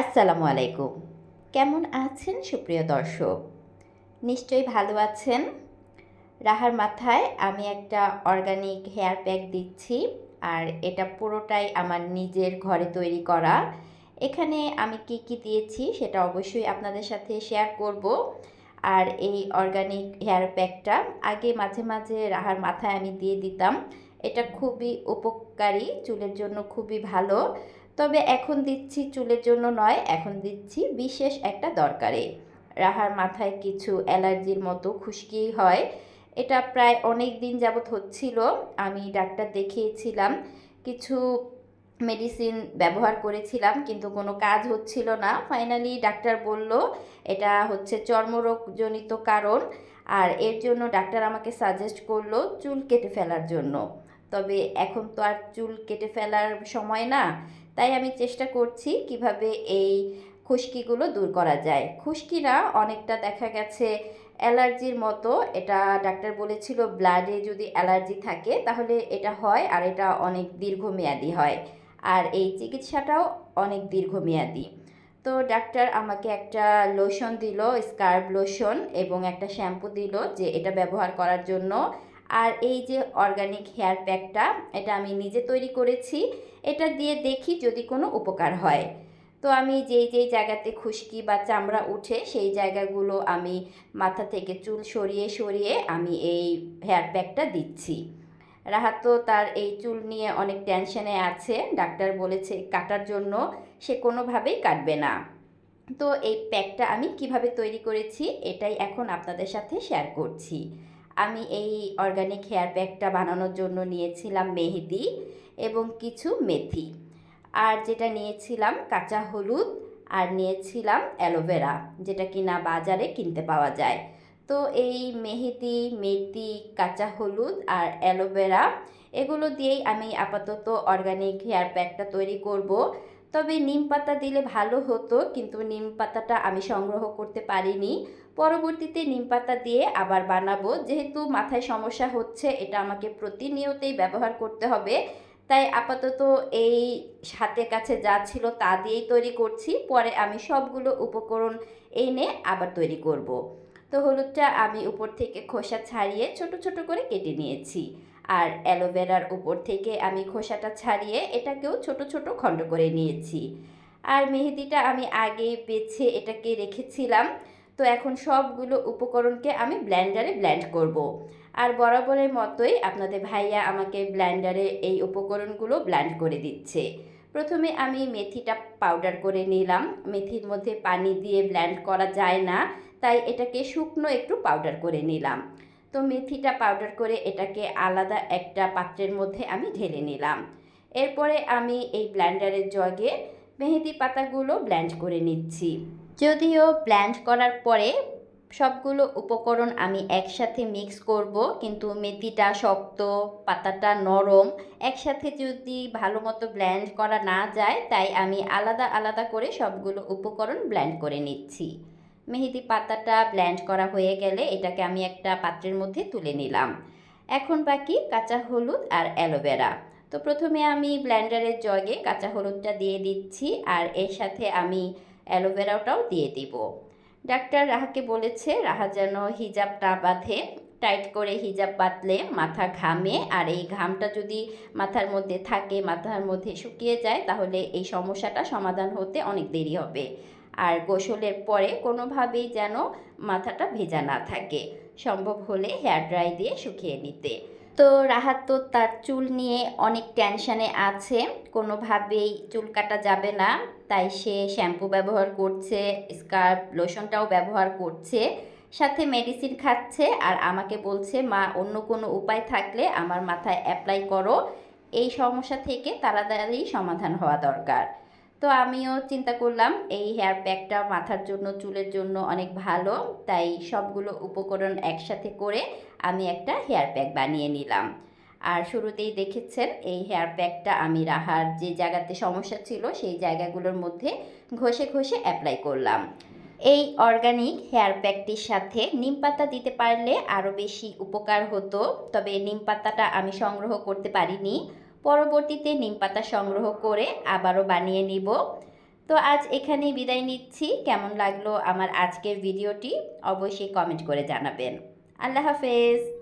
আসসালামু আলাইকুম। কেমন আছেন সুপ্রিয় দর্শক? নিশ্চয়ই ভালো আছেন? রাহার মাথায় আমি একটা অর্গানিক হেয়ার প্যাক দিচ্ছি আর এটা পুরোটাই আমার নিজের ঘরে তৈরি করা। এখানে আমি কি কি দিয়েছি সেটা অবশ্যই আপনাদের সাথে শেয়ার করব। আর এই অর্গানিক হেয়ার প্যাকটা আগে মাঝে মাঝে রাহার মাথায় আমি দিয়ে দিতাম। এটা খুবই উপকারী, চুলের জন্য খুবই ভালো। তবে এখন দিচ্ছি চুলের জন্য নয়, এখন দিচ্ছি বিশেষ একটা দরকারে। রাহার মাথায় কিছু অ্যালার্জির মতো খুশকি হয়। এটা প্রায় অনেক দিন যাবৎ হচ্ছিল, আমি ডাক্তার দেখিয়েছিলাম, কিছু মেডিসিন ব্যবহার করেছিলাম, কিন্তু কোনো কাজ হচ্ছিল না। ফাইনালি ডাক্তার বলল, এটা হচ্ছে চর্মরোগজনিত কারণ। আর এর জন্য ডাক্তার আমাকে সাজেস্ট করল চুল কেটে ফেলার জন্য। তবে এখন তো আর চুল কেটে ফেলার সময় না তাই আমি চেষ্টা করছি কীভাবে এই খুশকিগুলো দূর করা যায়। খুশকি না অনেকটা দেখা গেছে অ্যালার্জির মতো। এটা ডাক্তার বলেছিল ব্লাডে যদি অ্যালার্জি থাকে তাহলে এটা হয় আর এটা অনেক দীর্ঘমেয়াদী হয়। আর এই চিকিৎসাটাও অনেক দীর্ঘমেয়াদী। তো ডাক্তার আমাকে একটা লোশন দিল স্কার্ব লোশন এবং একটা শ্যাম্পু দিল যে এটা ব্যবহার করার জন্য আর এই যে অর্গানিক হেয়ার প্যাকটা এটা আমি নিজে তৈরি করেছি। এটা দিয়ে দেখি যদি কোনো উপকার হয়। তো আমি যেই যেই জায়গাতে খুশকি বা চামড়া উঠে, সেই জায়গাগুলো আমি মাথা থেকে চুল সরিয়ে সরিয়ে আমি এই হেয়ার প্যাকটা দিচ্ছি। রাহাত তো তার এই চুল নিয়ে অনেক টেনশনে আছে। ডাক্তার বলেছে কাটার জন্য সে কোনোভাবেই কাটবে না। তো এই প্যাকটা আমি কীভাবে তৈরি করেছি, এটাই এখন আপনাদের সাথে শেয়ার করছি। আমি এই অর্গানিক হেয়ার প্যাকটা বানানোর জন্য নিয়েছিলাম মেহেদি এবং কিছু মেথি। আর যেটা নিয়েছিলাম কাঁচা হলুদ আর নিয়েছিলাম অ্যালোভেরা, যেটা কিনা বাজারে কিনতে পাওয়া যায়। তো এই মেহেদি, মেথি, কাঁচা হলুদ আর অ্যালোভেরা, এগুলো দিয়েই আমি আপাতত অর্গানিক হেয়ার প্যাকটা তৈরি করব। তবে নিম পাতা দিলে ভালো হতো, কিন্তু নিম পাতাটা আমি সংগ্রহ করতে পারিনি। পরবর্তীতে নিম পাতা দিয়ে আবার বানাবো। যেহেতু মাথায় সমস্যা হচ্ছে, এটা আমাকে প্রতিনিয়তই ব্যবহার করতে হবে। তাই আপাতত এই হাতের কাছে যা ছিল তা দিয়েই তৈরি করছি। পরে আমি সবগুলো উপকরণ এনে আবার তৈরি করব। তো হলুদটা আমি উপর থেকে খোসা ছাড়িয়ে ছোট ছোট করে কেটে নিয়েছি। আর অ্যালোভেরার উপর থেকে আমি খোসাটা ছাড়িয়ে এটাকেও ছোট ছোট খণ্ড করে নিয়েছি। আর মেহেদিটা আমি আগে বেছে এটাকে রেখেছিলাম। তো এখন সবগুলো উপকরণকে আমি ব্ল্যান্ডারে ব্ল্যান্ড করব। আর বরাবরের মতোই আপনাদের ভাইয়া আমাকে ব্ল্যান্ডারে এই উপকরণগুলো ব্ল্যান্ড করে দিচ্ছে। প্রথমে আমি মেথিটা পাউডার করে নিলাম। মেথির মধ্যে পানি দিয়ে ব্ল্যান্ড করা যায় না, তাই এটাকে শুকনো একটু পাউডার করে নিলাম। তো মেথিটা পাউডার করে এটাকে আলাদা একটা পাত্রের মধ্যে আমি ঢেলে নিলাম। এরপরে আমি এই ব্ল্যান্ডারের জগে মেহেদি পাতাগুলো ব্ল্যান্ড করে নিচ্ছি। যদিও ব্ল্যান্ড করার পরে সবগুলো উপকরণ আমি একসাথে মিক্স করব, কিন্তু মেথিটা শক্ত, পাতাটা নরম, একসাথে যদি ভালো মতো ব্ল্যান্ড করা না যায়, তাই আমি আলাদা আলাদা করে সবগুলো উপকরণ ব্ল্যান্ড করে নিচ্ছি। মেহেদি পাতাটা ব্ল্যান্ড করা হয়ে গেলে এটাকে আমি একটা পাত্রের মধ্যে তুলে নিলাম। এখন বাকি কাঁচা হলুদ আর অ্যালোভেরা। তো প্রথমে আমি ব্ল্যান্ডারের জগে কাঁচা হলুদটা দিয়ে দিচ্ছি, আর এর সাথে আমি অ্যালোভেরাটাও দিয়ে দিব। ডাক্তার রাহাকে বলেছে, রাহা যেন হিজাবটা বাঁধে, টাইট করে হিজাব বাঁধলে মাথা ঘামে, আর এই ঘামটা যদি মাথার মধ্যে থাকে, মাথার মধ্যে শুকিয়ে যায়, তাহলে এই সমস্যাটা সমাধান হতে অনেক দেরি হবে। আর গোসলের পরে কোনোভাবেই যেন মাথাটা ভেজা না থাকে। সম্ভব হলে হেয়ার ড্রাই দিয়ে শুকিয়ে নিতে। তো রাহাত, তো তার চুল নিয়ে অনেক টেনশানে আছে। কোনোভাবেই চুল কাটা যাবে না, তাই সে শ্যাম্পু ব্যবহার করছে, স্কার্ফ, লোশনটাও ব্যবহার করছে, সাথে মেডিসিন খাচ্ছে, আর আমাকে বলছে, মা, অন্য কোনো উপায় থাকলে আমার মাথায় অ্যাপ্লাই করো। এই সমস্যা থেকে তাড়াতাড়ি সমাধান হওয়া দরকার। তো আমিও চিন্তা করলাম, এই হেয়ার প্যাকটা মাথার জন্য, চুলের জন্য অনেক ভালো, তাই সবগুলো উপকরণ একসাথে করে আমি একটা হেয়ার প্যাক বানিয়ে নিলাম। আর শুরুতেই দেখেছেন, এই হেয়ার প্যাকটা আমি রাহার যে জায়গাতে সমস্যা ছিল, সেই জায়গাগুলোর মধ্যে ঘষে ঘষে অ্যাপ্লাই করলাম। এই অর্গানিক হেয়ার প্যাকটির সাথে নিম পাতা দিতে পারলে আরও বেশি উপকার হতো, তবে নিম পাতাটা আমি সংগ্রহ করতে পারিনি। পরবর্তীতে নিম পাতা সংগ্রহ করে আবারও বানিয়ে নিব। তো আজ এখানেই বিদায় নিচ্ছি। কেমন লাগল আমার আজকের ভিডিওটি অবশ্যই কমেন্ট করে জানাবেন। আল্লাহ হাফেজ।